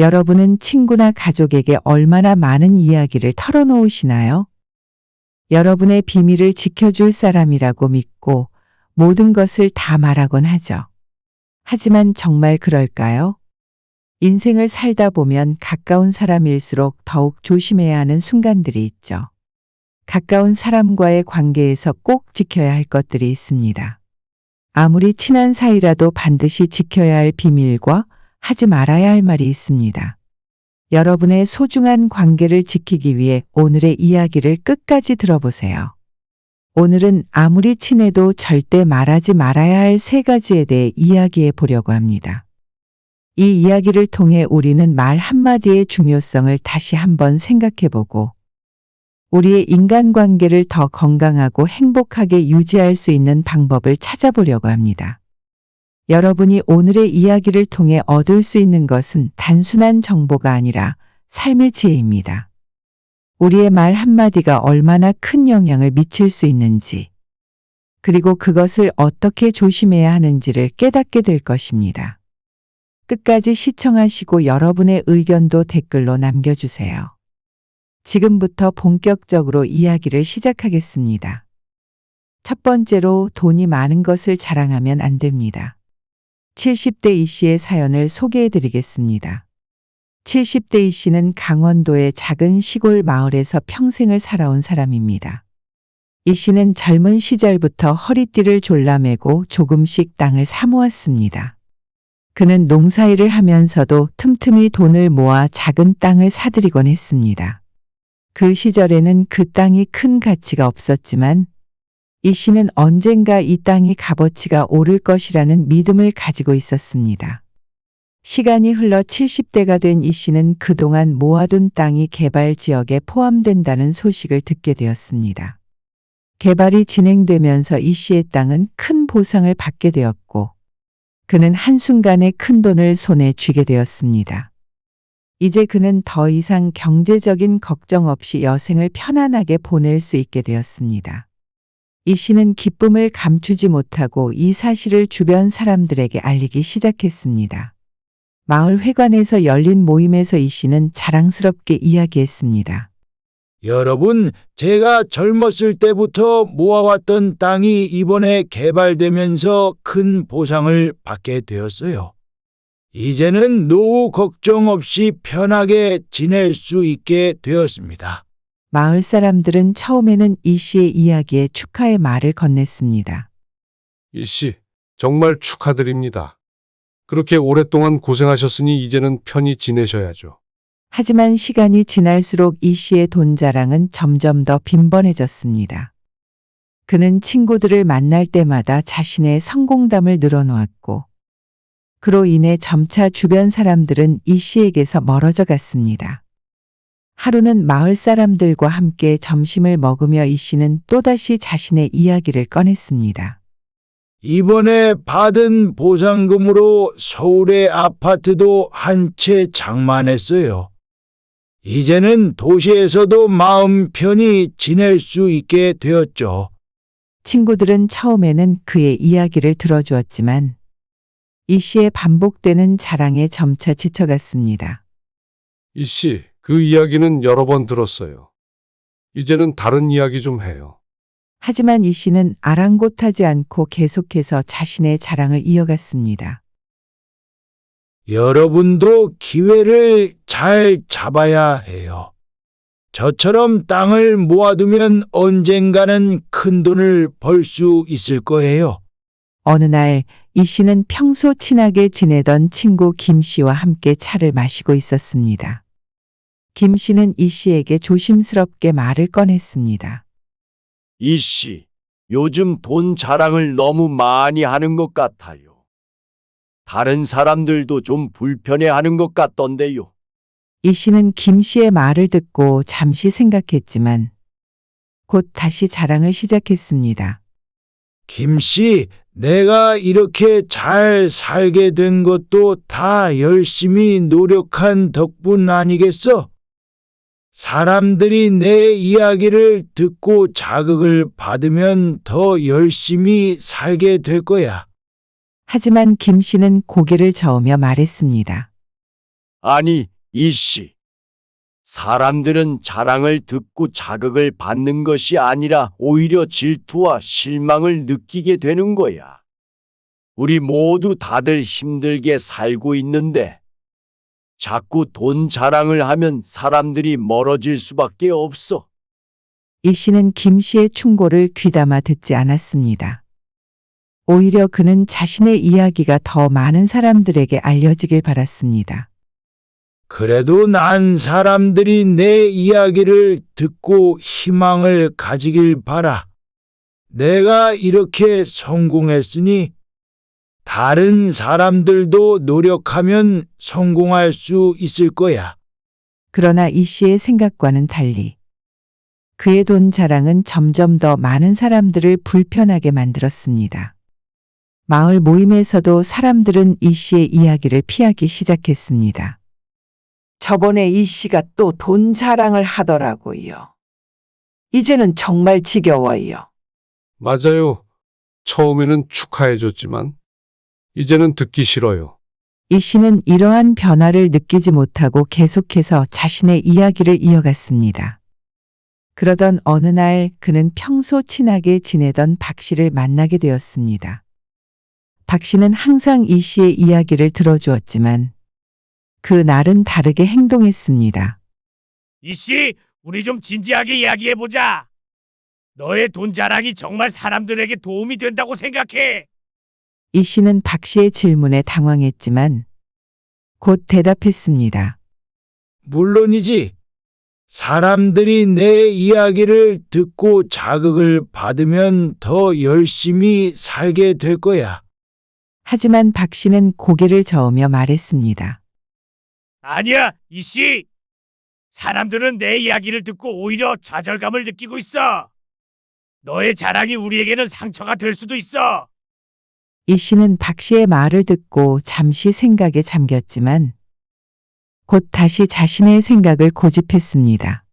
여러분은 친구나 가족에게 얼마나 많은 이야기를 털어놓으시나요? 여러분의 비밀을 지켜줄 사람이라고 믿고 모든 것을 다 말하곤 하죠. 하지만 정말 그럴까요? 인생을 살다 보면 가까운 사람일수록 더욱 조심해야 하는 순간들이 있죠. 가까운 사람과의 관계에서 꼭 지켜야 할 것들이 있습니다. 아무리 친한 사이라도 반드시 지켜야 할 비밀과 하지 말아야 할 말이 있습니다. 여러분의 소중한 관계를 지키기 위해 오늘의 이야기를 끝까지 들어보세요. 오늘은 아무리 친해도 절대 말하지 말아야 할 세 가지에 대해 이야기해 보려고 합니다. 이 이야기를 통해 우리는 말 한마디의 중요성을 다시 한번 생각해 보고 우리의 인간관계를 더 건강하고 행복하게 유지할 수 있는 방법을 찾아보려고 합니다. 여러분이 오늘의 이야기를 통해 얻을 수 있는 것은 단순한 정보가 아니라 삶의 지혜입니다. 우리의 말 한마디가 얼마나 큰 영향을 미칠 수 있는지, 그리고 그것을 어떻게 조심해야 하는지를 깨닫게 될 것입니다. 끝까지 시청하시고 여러분의 의견도 댓글로 남겨주세요. 지금부터 본격적으로 이야기를 시작하겠습니다. 첫 번째로 돈이 많은 것을 자랑하면 안 됩니다. 70대 이 씨의 사연을 소개해 드리겠습니다. 70대 이 씨는 강원도의 작은 시골 마을에서 평생을 살아온 사람입니다. 이 씨는 젊은 시절부터 허리띠를 졸라매고 조금씩 땅을 사모았습니다. 그는 농사일을 하면서도 틈틈이 돈을 모아 작은 땅을 사들이곤 했습니다. 그 시절에는 그 땅이 큰 가치가 없었지만 이 씨는 언젠가 이 땅이 값어치가 오를 것이라는 믿음을 가지고 있었습니다. 시간이 흘러 70대가 된 이 씨는 그동안 모아둔 땅이 개발 지역에 포함된다는 소식을 듣게 되었습니다. 개발이 진행되면서 이 씨의 땅은 큰 보상을 받게 되었고 그는 한순간에 큰 돈을 손에 쥐게 되었습니다. 이제 그는 더 이상 경제적인 걱정 없이 여생을 편안하게 보낼 수 있게 되었습니다. 이 씨는 기쁨을 감추지 못하고 이 사실을 주변 사람들에게 알리기 시작했습니다. 마을 회관에서 열린 모임에서 이 씨는 자랑스럽게 이야기했습니다. 여러분, 제가 젊었을 때부터 모아왔던 땅이 이번에 개발되면서 큰 보상을 받게 되었어요. 이제는 노후 걱정 없이 편하게 지낼 수 있게 되었습니다. 마을 사람들은 처음에는 이 씨의 이야기에 축하의 말을 건넸습니다. 이씨, 정말 축하드립니다. 그렇게 오랫동안 고생하셨으니 이제는 편히 지내셔야죠. 하지만 시간이 지날수록 이 씨의 돈 자랑은 점점 더 빈번해졌습니다. 그는 친구들을 만날 때마다 자신의 성공담을 늘어놓았고, 그로 인해 점차 주변 사람들은 이 씨에게서 멀어져 갔습니다. 하루는 마을 사람들과 함께 점심을 먹으며 이 씨는 또다시 자신의 이야기를 꺼냈습니다. 이번에 받은 보상금으로 서울의 아파트도 한 채 장만했어요. 이제는 도시에서도 마음 편히 지낼 수 있게 되었죠. 친구들은 처음에는 그의 이야기를 들어주었지만 이 씨의 반복되는 자랑에 점차 지쳐갔습니다. 이씨, 그 이야기는 여러 번 들었어요. 이제는 다른 이야기 좀 해요. 하지만 이 씨는 아랑곳하지 않고 계속해서 자신의 자랑을 이어갔습니다. 여러분도 기회를 잘 잡아야 해요. 저처럼 땅을 모아두면 언젠가는 큰 돈을 벌 수 있을 거예요. 어느 날 이 씨는 평소 친하게 지내던 친구 김 씨와 함께 차를 마시고 있었습니다. 김 씨는 이 씨에게 조심스럽게 말을 꺼냈습니다. 이 씨, 요즘 돈 자랑을 너무 많이 하는 것 같아요. 다른 사람들도 좀 불편해 하는 것 같던데요. 이 씨는 김 씨의 말을 듣고 잠시 생각했지만 곧 다시 자랑을 시작했습니다. 김씨, 내가 이렇게 잘 살게 된 것도 다 열심히 노력한 덕분 아니겠어? 사람들이 내 이야기를 듣고 자극을 받으면 더 열심히 살게 될 거야. 하지만 김 씨는 고개를 저으며 말했습니다. 아니, 이씨. 사람들은 자랑을 듣고 자극을 받는 것이 아니라 오히려 질투와 실망을 느끼게 되는 거야. 우리 모두 다들 힘들게 살고 있는데 자꾸 돈 자랑을 하면 사람들이 멀어질 수밖에 없어. 이 씨는 김 씨의 충고를 귀담아 듣지 않았습니다. 오히려 그는 자신의 이야기가 더 많은 사람들에게 알려지길 바랐습니다. 그래도 난 사람들이 내 이야기를 듣고 희망을 가지길 바라. 내가 이렇게 성공했으니 다른 사람들도 노력하면 성공할 수 있을 거야. 그러나 이 씨의 생각과는 달리 그의 돈 자랑은 점점 더 많은 사람들을 불편하게 만들었습니다. 마을 모임에서도 사람들은 이 씨의 이야기를 피하기 시작했습니다. 저번에 이 씨가 또 돈 자랑을 하더라고요. 이제는 정말 지겨워요. 맞아요. 처음에는 축하해줬지만, 이제는 듣기 싫어요. 이 씨는 이러한 변화를 느끼지 못하고 계속해서 자신의 이야기를 이어갔습니다. 그러던 어느 날 그는 평소 친하게 지내던 박 씨를 만나게 되었습니다. 박 씨는 항상 이 씨의 이야기를 들어주었지만 그 날은 다르게 행동했습니다. 이씨, 우리 좀 진지하게 이야기해보자. 너의 돈 자랑이 정말 사람들에게 도움이 된다고 생각해. 이 씨는 박 씨의 질문에 당황했지만 곧 대답했습니다. 물론이지. 사람들이 내 이야기를 듣고 자극을 받으면 더 열심히 살게 될 거야. 하지만 박 씨는 고개를 저으며 말했습니다. 아니야, 이씨. 사람들은 내 이야기를 듣고 오히려 좌절감을 느끼고 있어. 너의 자랑이 우리에게는 상처가 될 수도 있어. 이 씨는 박 씨의 말을 듣고 잠시 생각에 잠겼지만 곧 다시 자신의 생각을 고집했습니다.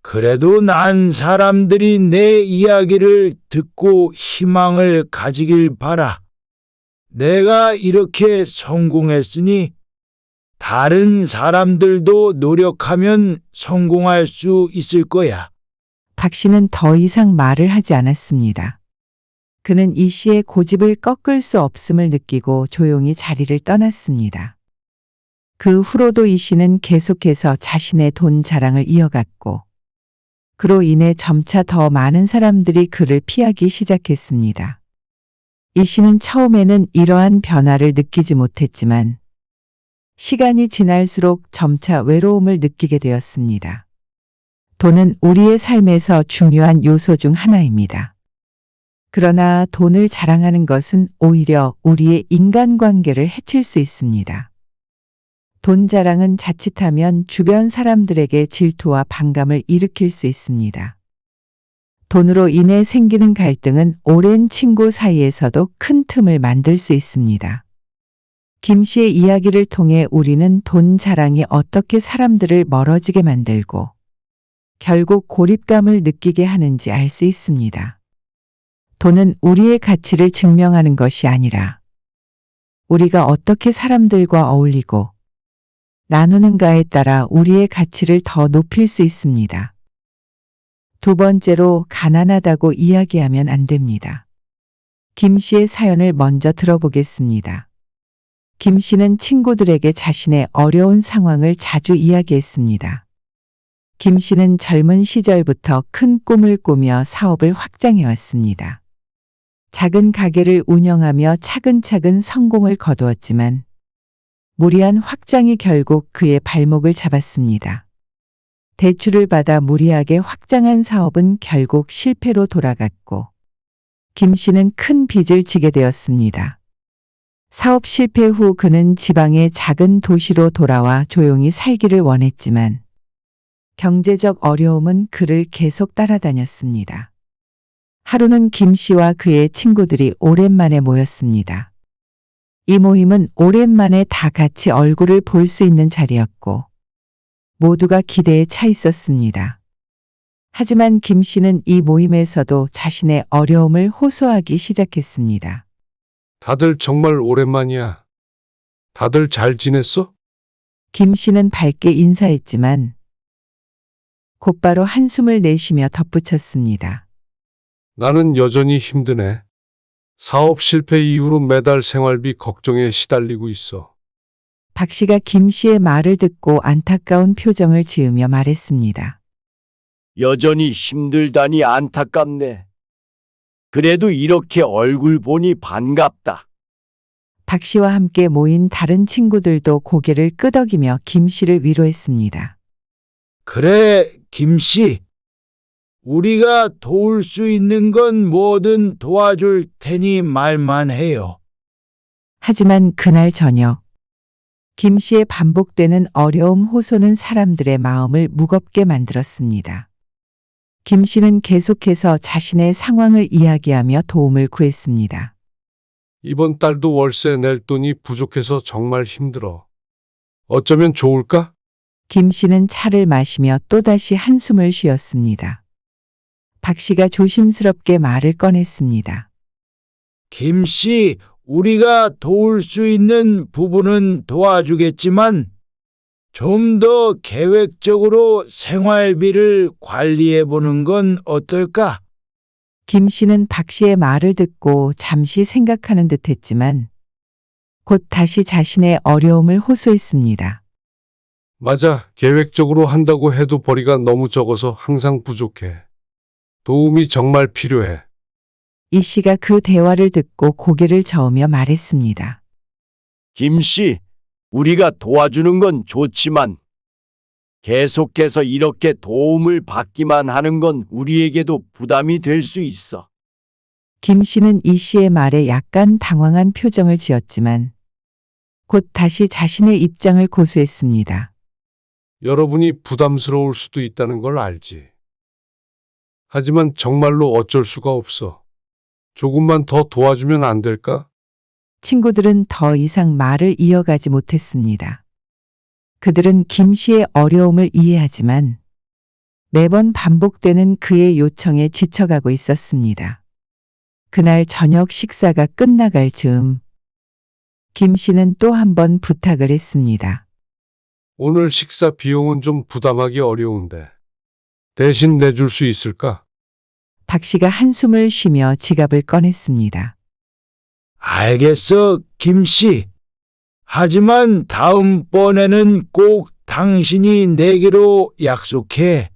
그래도 난 사람들이 내 이야기를 듣고 희망을 가지길 바라. 내가 이렇게 성공했으니 다른 사람들도 노력하면 성공할 수 있을 거야. 박 씨는 더 이상 말을 하지 않았습니다. 그는 이 씨의 고집을 꺾을 수 없음을 느끼고 조용히 자리를 떠났습니다. 그 후로도 이 씨는 계속해서 자신의 돈 자랑을 이어갔고, 그로 인해 점차 더 많은 사람들이 그를 피하기 시작했습니다. 이 씨는 처음에는 이러한 변화를 느끼지 못했지만, 시간이 지날수록 점차 외로움을 느끼게 되었습니다. 돈은 우리의 삶에서 중요한 요소 중 하나입니다. 그러나 돈을 자랑하는 것은 오히려 우리의 인간관계를 해칠 수 있습니다. 돈 자랑은 자칫하면 주변 사람들에게 질투와 반감을 일으킬 수 있습니다. 돈으로 인해 생기는 갈등은 오랜 친구 사이에서도 큰 틈을 만들 수 있습니다. 김 씨의 이야기를 통해 우리는 돈 자랑이 어떻게 사람들을 멀어지게 만들고 결국 고립감을 느끼게 하는지 알 수 있습니다. 돈은 우리의 가치를 증명하는 것이 아니라 우리가 어떻게 사람들과 어울리고 나누는가에 따라 우리의 가치를 더 높일 수 있습니다. 두 번째로 가난하다고 이야기하면 안 됩니다. 김 씨의 사연을 먼저 들어보겠습니다. 김 씨는 친구들에게 자신의 어려운 상황을 자주 이야기했습니다. 김 씨는 젊은 시절부터 큰 꿈을 꾸며 사업을 확장해 왔습니다. 작은 가게를 운영하며 차근차근 성공을 거두었지만 무리한 확장이 결국 그의 발목을 잡았습니다. 대출을 받아 무리하게 확장한 사업은 결국 실패로 돌아갔고 김 씨는 큰 빚을 지게 되었습니다. 사업 실패 후 그는 지방의 작은 도시로 돌아와 조용히 살기를 원했지만 경제적 어려움은 그를 계속 따라다녔습니다. 하루는 김 씨와 그의 친구들이 오랜만에 모였습니다. 이 모임은 오랜만에 다 같이 얼굴을 볼 수 있는 자리였고, 모두가 기대에 차 있었습니다. 하지만 김 씨는 이 모임에서도 자신의 어려움을 호소하기 시작했습니다. 다들 정말 오랜만이야. 다들 잘 지냈어? 김 씨는 밝게 인사했지만 곧바로 한숨을 내쉬며 덧붙였습니다. 나는 여전히 힘드네. 사업 실패 이후로 매달 생활비 걱정에 시달리고 있어. 박 씨가 김 씨의 말을 듣고 안타까운 표정을 지으며 말했습니다. 여전히 힘들다니 안타깝네. 그래도 이렇게 얼굴 보니 반갑다. 박 씨와 함께 모인 다른 친구들도 고개를 끄덕이며 김 씨를 위로했습니다. 그래, 김씨. 우리가 도울 수 있는 건 뭐든 도와줄 테니 말만 해요. 하지만 그날 저녁 김 씨의 반복되는 어려움 호소는 사람들의 마음을 무겁게 만들었습니다. 김 씨는 계속해서 자신의 상황을 이야기하며 도움을 구했습니다. 이번 달도 월세 낼 돈이 부족해서 정말 힘들어. 어쩌면 좋을까? 김 씨는 차를 마시며 또다시 한숨을 쉬었습니다. 박 씨가 조심스럽게 말을 꺼냈습니다. 김 씨, 우리가 도울 수 있는 부분은 도와주겠지만 좀 더 계획적으로 생활비를 관리해 보는 건 어떨까? 김 씨는 박 씨의 말을 듣고 잠시 생각하는 듯 했지만 곧 다시 자신의 어려움을 호소했습니다. 맞아. 계획적으로 한다고 해도 벌이가 너무 적어서 항상 부족해. 도움이 정말 필요해. 이 씨가 그 대화를 듣고 고개를 저으며 말했습니다. 김 씨, 우리가 도와주는 건 좋지만 계속해서 이렇게 도움을 받기만 하는 건 우리에게도 부담이 될 수 있어. 김 씨는 이 씨의 말에 약간 당황한 표정을 지었지만 곧 다시 자신의 입장을 고수했습니다. 여러분이 부담스러울 수도 있다는 걸 알지. 하지만 정말로 어쩔 수가 없어. 조금만 더 도와주면 안 될까? 친구들은 더 이상 말을 이어가지 못했습니다. 그들은 김 씨의 어려움을 이해하지만 매번 반복되는 그의 요청에 지쳐가고 있었습니다. 그날 저녁 식사가 끝나갈 즈음 김 씨는 또 한 번 부탁을 했습니다. 오늘 식사 비용은 좀 부담하기 어려운데. 대신 내줄 수 있을까? 박 씨가 한숨을 쉬며 지갑을 꺼냈습니다. 알겠어, 김 씨. 하지만 다음번에는 꼭 당신이 내기로 약속해.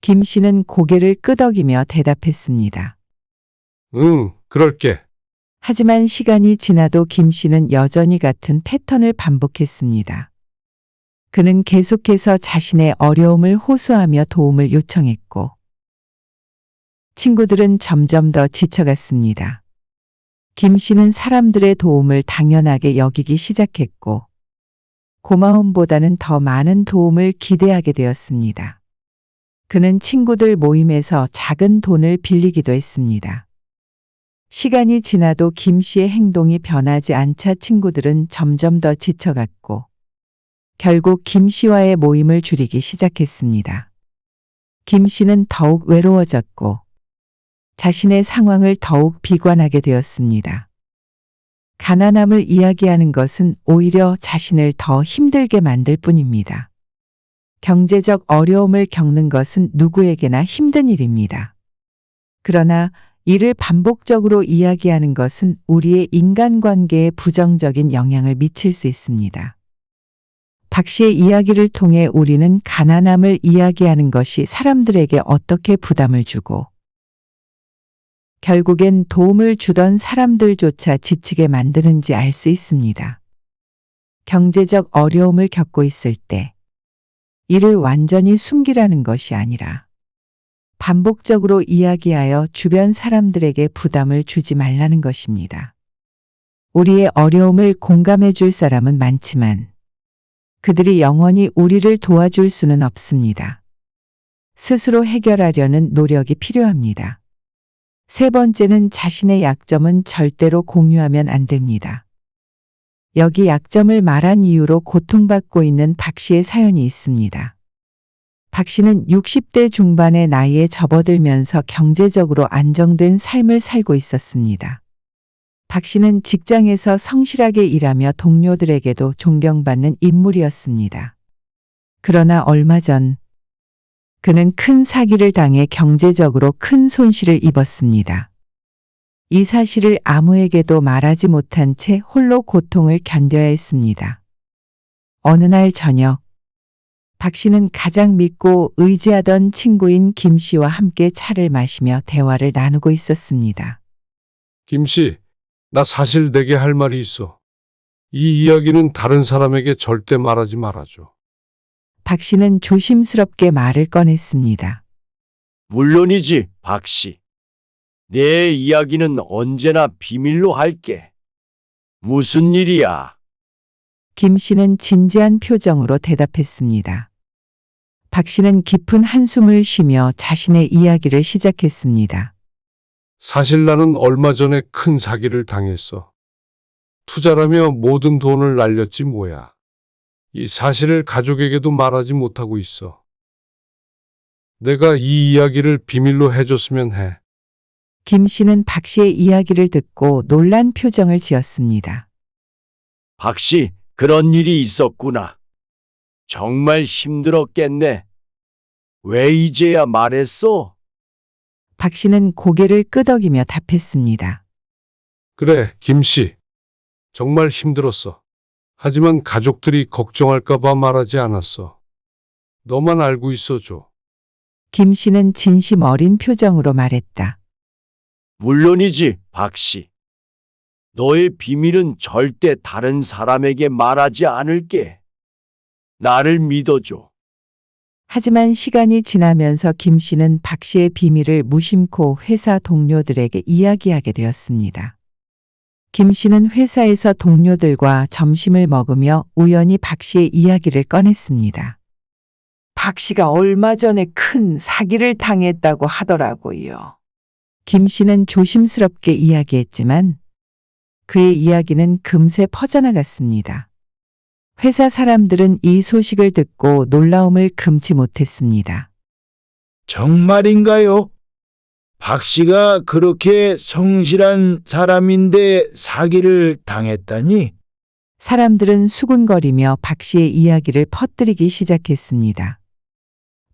김 씨는 고개를 끄덕이며 대답했습니다. 응, 그럴게. 하지만 시간이 지나도 김 씨는 여전히 같은 패턴을 반복했습니다. 그는 계속해서 자신의 어려움을 호소하며 도움을 요청했고, 친구들은 점점 더 지쳐갔습니다. 김 씨는 사람들의 도움을 당연하게 여기기 시작했고, 고마움보다는 더 많은 도움을 기대하게 되었습니다. 그는 친구들 모임에서 작은 돈을 빌리기도 했습니다. 시간이 지나도 김 씨의 행동이 변하지 않자 친구들은 점점 더 지쳐갔고, 결국 김 씨와의 모임을 줄이기 시작했습니다. 김 씨는 더욱 외로워졌고, 자신의 상황을 더욱 비관하게 되었습니다. 가난함을 이야기하는 것은 오히려 자신을 더 힘들게 만들 뿐입니다. 경제적 어려움을 겪는 것은 누구에게나 힘든 일입니다. 그러나 이를 반복적으로 이야기하는 것은 우리의 인간관계에 부정적인 영향을 미칠 수 있습니다. 박 씨의 이야기를 통해 우리는 가난함을 이야기하는 것이 사람들에게 어떻게 부담을 주고 결국엔 도움을 주던 사람들조차 지치게 만드는지 알 수 있습니다. 경제적 어려움을 겪고 있을 때 이를 완전히 숨기라는 것이 아니라 반복적으로 이야기하여 주변 사람들에게 부담을 주지 말라는 것입니다. 우리의 어려움을 공감해 줄 사람은 많지만 그들이 영원히 우리를 도와줄 수는 없습니다. 스스로 해결하려는 노력이 필요합니다. 세 번째는 자신의 약점은 절대로 공유하면 안 됩니다. 여기 약점을 말한 이유로 고통받고 있는 박 씨의 사연이 있습니다. 박 씨는 60대 중반의 나이에 접어들면서 경제적으로 안정된 삶을 살고 있었습니다. 박 씨는 직장에서 성실하게 일하며 동료들에게도 존경받는 인물이었습니다. 그러나 얼마 전 그는 큰 사기를 당해 경제적으로 큰 손실을 입었습니다. 이 사실을 아무에게도 말하지 못한 채 홀로 고통을 견뎌야 했습니다. 어느 날 저녁, 박 씨는 가장 믿고 의지하던 친구인 김 씨와 함께 차를 마시며 대화를 나누고 있었습니다. 김 씨, 나 사실 내게 할 말이 있어. 이 이야기는 다른 사람에게 절대 말하지 말아줘. 박 씨는 조심스럽게 말을 꺼냈습니다. 물론이지, 박 씨. 내 이야기는 언제나 비밀로 할게. 무슨 일이야? 김 씨는 진지한 표정으로 대답했습니다. 박 씨는 깊은 한숨을 쉬며 자신의 이야기를 시작했습니다. 사실 나는 얼마 전에 큰 사기를 당했어. 투자라며 모든 돈을 날렸지 뭐야. 이 사실을 가족에게도 말하지 못하고 있어. 내가 이 이야기를 비밀로 해줬으면 해. 김 씨는 박 씨의 이야기를 듣고 놀란 표정을 지었습니다. 박 씨, 그런 일이 있었구나. 정말 힘들었겠네. 왜 이제야 말했어? 박 씨는 고개를 끄덕이며 답했습니다. 그래, 김 씨. 정말 힘들었어. 하지만 가족들이 걱정할까봐 말하지 않았어. 너만 알고 있어줘. 김 씨는 진심 어린 표정으로 말했다. 물론이지, 박 씨. 너의 비밀은 절대 다른 사람에게 말하지 않을게. 나를 믿어줘. 하지만 시간이 지나면서 김 씨는 박 씨의 비밀을 무심코 회사 동료들에게 이야기하게 되었습니다. 김 씨는 회사에서 동료들과 점심을 먹으며 우연히 박 씨의 이야기를 꺼냈습니다. 박 씨가 얼마 전에 큰 사기를 당했다고 하더라고요. 김 씨는 조심스럽게 이야기했지만 그의 이야기는 금세 퍼져나갔습니다. 회사 사람들은 이 소식을 듣고 놀라움을 금치 못했습니다. 정말인가요? 박 씨가 그렇게 성실한 사람인데 사기를 당했다니? 사람들은 수군거리며 박 씨의 이야기를 퍼뜨리기 시작했습니다.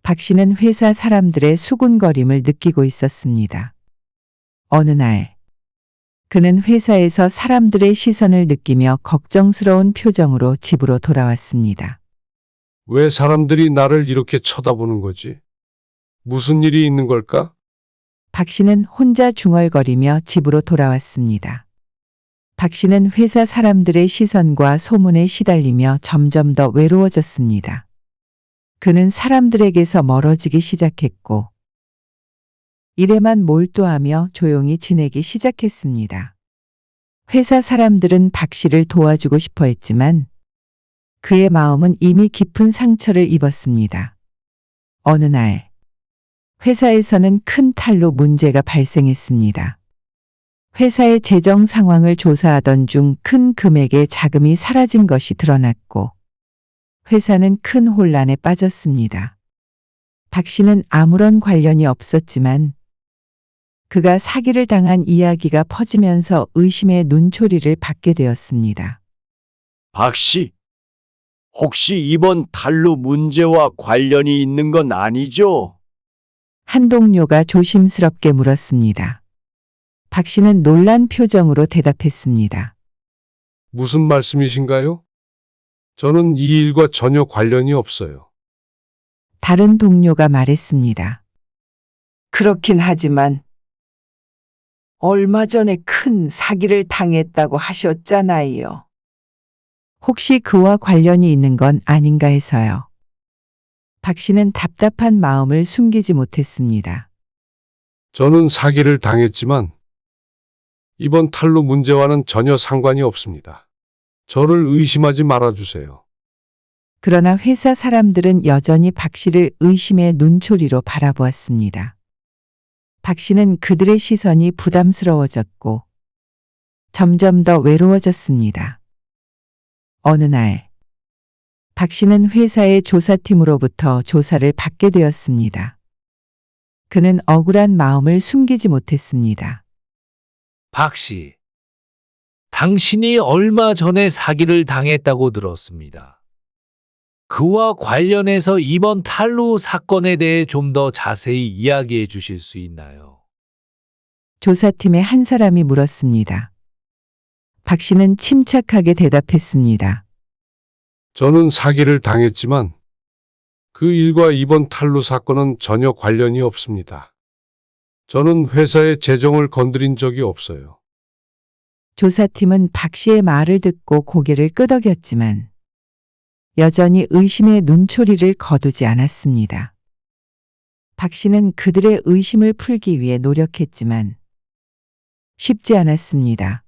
박 씨는 회사 사람들의 수군거림을 느끼고 있었습니다. 어느 날, 그는 회사에서 사람들의 시선을 느끼며 걱정스러운 표정으로 집으로 돌아왔습니다. 왜 사람들이 나를 이렇게 쳐다보는 거지? 무슨 일이 있는 걸까? 박 씨는 혼자 중얼거리며 집으로 돌아왔습니다. 박 씨는 회사 사람들의 시선과 소문에 시달리며 점점 더 외로워졌습니다. 그는 사람들에게서 멀어지기 시작했고, 일에만 몰두하며 조용히 지내기 시작했습니다. 회사 사람들은 박 씨를 도와주고 싶어 했지만, 그의 마음은 이미 깊은 상처를 입었습니다. 어느 날, 회사에서는 큰 탈로 문제가 발생했습니다. 회사의 재정 상황을 조사하던 중 큰 금액의 자금이 사라진 것이 드러났고, 회사는 큰 혼란에 빠졌습니다. 박 씨는 아무런 관련이 없었지만, 그가 사기를 당한 이야기가 퍼지면서 의심의 눈초리를 받게 되었습니다. 박 씨, 혹시 이번 탈루 문제와 관련이 있는 건 아니죠? 한 동료가 조심스럽게 물었습니다. 박 씨는 놀란 표정으로 대답했습니다. 무슨 말씀이신가요? 저는 이 일과 전혀 관련이 없어요. 다른 동료가 말했습니다. 그렇긴 하지만 얼마 전에 큰 사기를 당했다고 하셨잖아요. 혹시 그와 관련이 있는 건 아닌가 해서요. 박 씨는 답답한 마음을 숨기지 못했습니다. 저는 사기를 당했지만 이번 탈루 문제와는 전혀 상관이 없습니다. 저를 의심하지 말아주세요. 그러나 회사 사람들은 여전히 박 씨를 의심의 눈초리로 바라보았습니다. 박 씨는 그들의 시선이 부담스러워졌고 점점 더 외로워졌습니다. 어느 날, 박 씨는 회사의 조사팀으로부터 조사를 받게 되었습니다. 그는 억울한 마음을 숨기지 못했습니다. 박 씨, 당신이 얼마 전에 사기를 당했다고 들었습니다. 그와 관련해서 이번 탈루 사건에 대해 좀 더 자세히 이야기해 주실 수 있나요? 조사팀의 한 사람이 물었습니다. 박 씨는 침착하게 대답했습니다. 저는 사기를 당했지만 그 일과 이번 탈루 사건은 전혀 관련이 없습니다. 저는 회사의 재정을 건드린 적이 없어요. 조사팀은 박 씨의 말을 듣고 고개를 끄덕였지만 여전히 의심의 눈초리를 거두지 않았습니다. 박 씨는 그들의 의심을 풀기 위해 노력했지만 쉽지 않았습니다.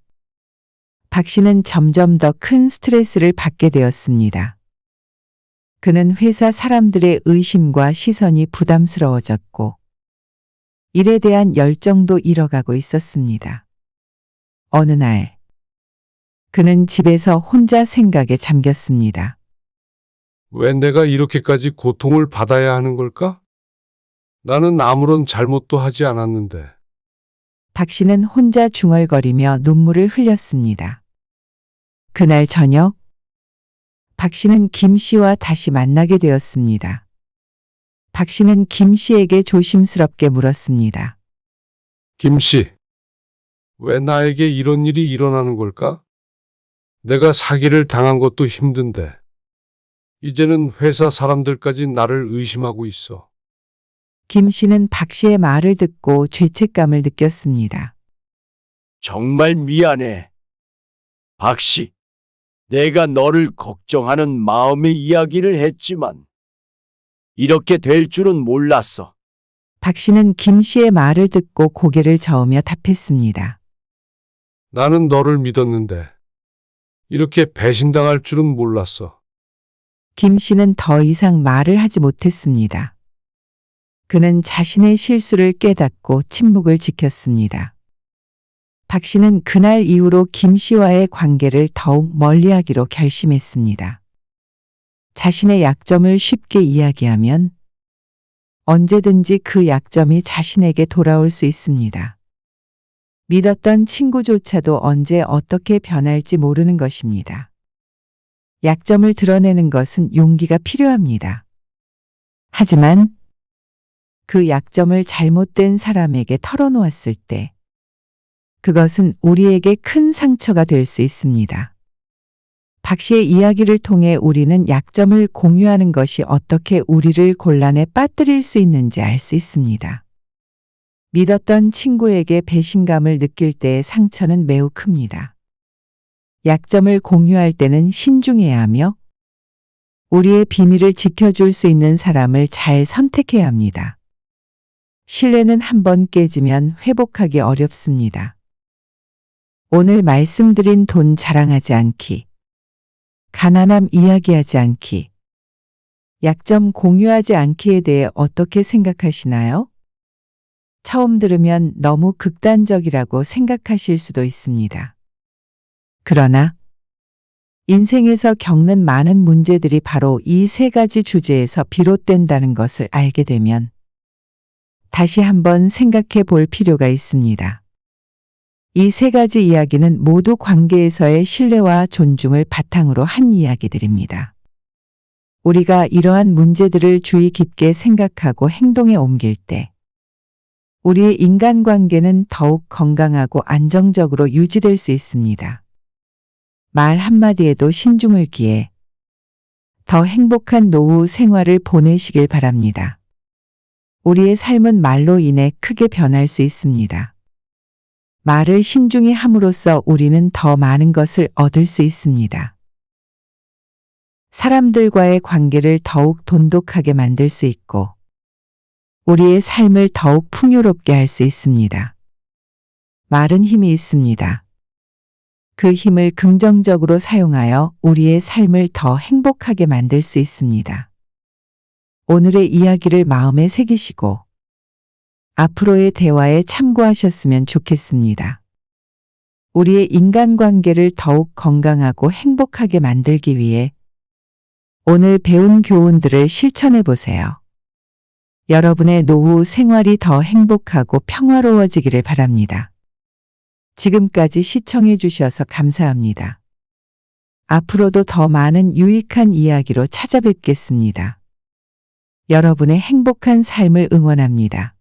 박 씨는 점점 더 큰 스트레스를 받게 되었습니다. 그는 회사 사람들의 의심과 시선이 부담스러워졌고 일에 대한 열정도 잃어가고 있었습니다. 어느 날, 그는 집에서 혼자 생각에 잠겼습니다. 왜 내가 이렇게까지 고통을 받아야 하는 걸까? 나는 아무런 잘못도 하지 않았는데. 박 씨는 혼자 중얼거리며 눈물을 흘렸습니다. 그날 저녁, 박 씨는 김 씨와 다시 만나게 되었습니다. 박 씨는 김 씨에게 조심스럽게 물었습니다. 김 씨, 왜 나에게 이런 일이 일어나는 걸까? 내가 사기를 당한 것도 힘든데, 이제는 회사 사람들까지 나를 의심하고 있어. 김 씨는 박 씨의 말을 듣고 죄책감을 느꼈습니다. 정말 미안해. 박씨, 내가 너를 걱정하는 마음의 이야기를 했지만 이렇게 될 줄은 몰랐어. 박 씨는 김 씨의 말을 듣고 고개를 저으며 답했습니다. 나는 너를 믿었는데, 이렇게 배신당할 줄은 몰랐어. 김 씨는 더 이상 말을 하지 못했습니다. 그는 자신의 실수를 깨닫고 침묵을 지켰습니다. 박 씨는 그날 이후로 김 씨와의 관계를 더욱 멀리하기로 결심했습니다. 자신의 약점을 쉽게 이야기하면 언제든지 그 약점이 자신에게 돌아올 수 있습니다. 믿었던 친구조차도 언제 어떻게 변할지 모르는 것입니다. 약점을 드러내는 것은 용기가 필요합니다. 하지만 그 약점을 잘못된 사람에게 털어놓았을 때 그것은 우리에게 큰 상처가 될 수 있습니다. 박 씨의 이야기를 통해 우리는 약점을 공유하는 것이 어떻게 우리를 곤란에 빠뜨릴 수 있는지 알 수 있습니다. 믿었던 친구에게 배신감을 느낄 때의 상처는 매우 큽니다. 약점을 공유할 때는 신중해야 하며 우리의 비밀을 지켜줄 수 있는 사람을 잘 선택해야 합니다. 신뢰는 한번 깨지면 회복하기 어렵습니다. 오늘 말씀드린 돈 자랑하지 않기, 가난함 이야기하지 않기, 약점 공유하지 않기에 대해 어떻게 생각하시나요? 처음 들으면 너무 극단적이라고 생각하실 수도 있습니다. 그러나 인생에서 겪는 많은 문제들이 바로 이 세 가지 주제에서 비롯된다는 것을 알게 되면 다시 한번 생각해 볼 필요가 있습니다. 이 세 가지 이야기는 모두 관계에서의 신뢰와 존중을 바탕으로 한 이야기들입니다. 우리가 이러한 문제들을 주의 깊게 생각하고 행동에 옮길 때 우리의 인간관계는 더욱 건강하고 안정적으로 유지될 수 있습니다. 말 한마디에도 신중을 기해 더 행복한 노후 생활을 보내시길 바랍니다. 우리의 삶은 말로 인해 크게 변할 수 있습니다. 말을 신중히 함으로써 우리는 더 많은 것을 얻을 수 있습니다. 사람들과의 관계를 더욱 돈독하게 만들 수 있고, 우리의 삶을 더욱 풍요롭게 할 수 있습니다. 말은 힘이 있습니다. 그 힘을 긍정적으로 사용하여 우리의 삶을 더 행복하게 만들 수 있습니다. 오늘의 이야기를 마음에 새기시고 앞으로의 대화에 참고하셨으면 좋겠습니다. 우리의 인간관계를 더욱 건강하고 행복하게 만들기 위해 오늘 배운 교훈들을 실천해 보세요. 여러분의 노후 생활이 더 행복하고 평화로워지기를 바랍니다. 지금까지 시청해 주셔서 감사합니다. 앞으로도 더 많은 유익한 이야기로 찾아뵙겠습니다. 여러분의 행복한 삶을 응원합니다.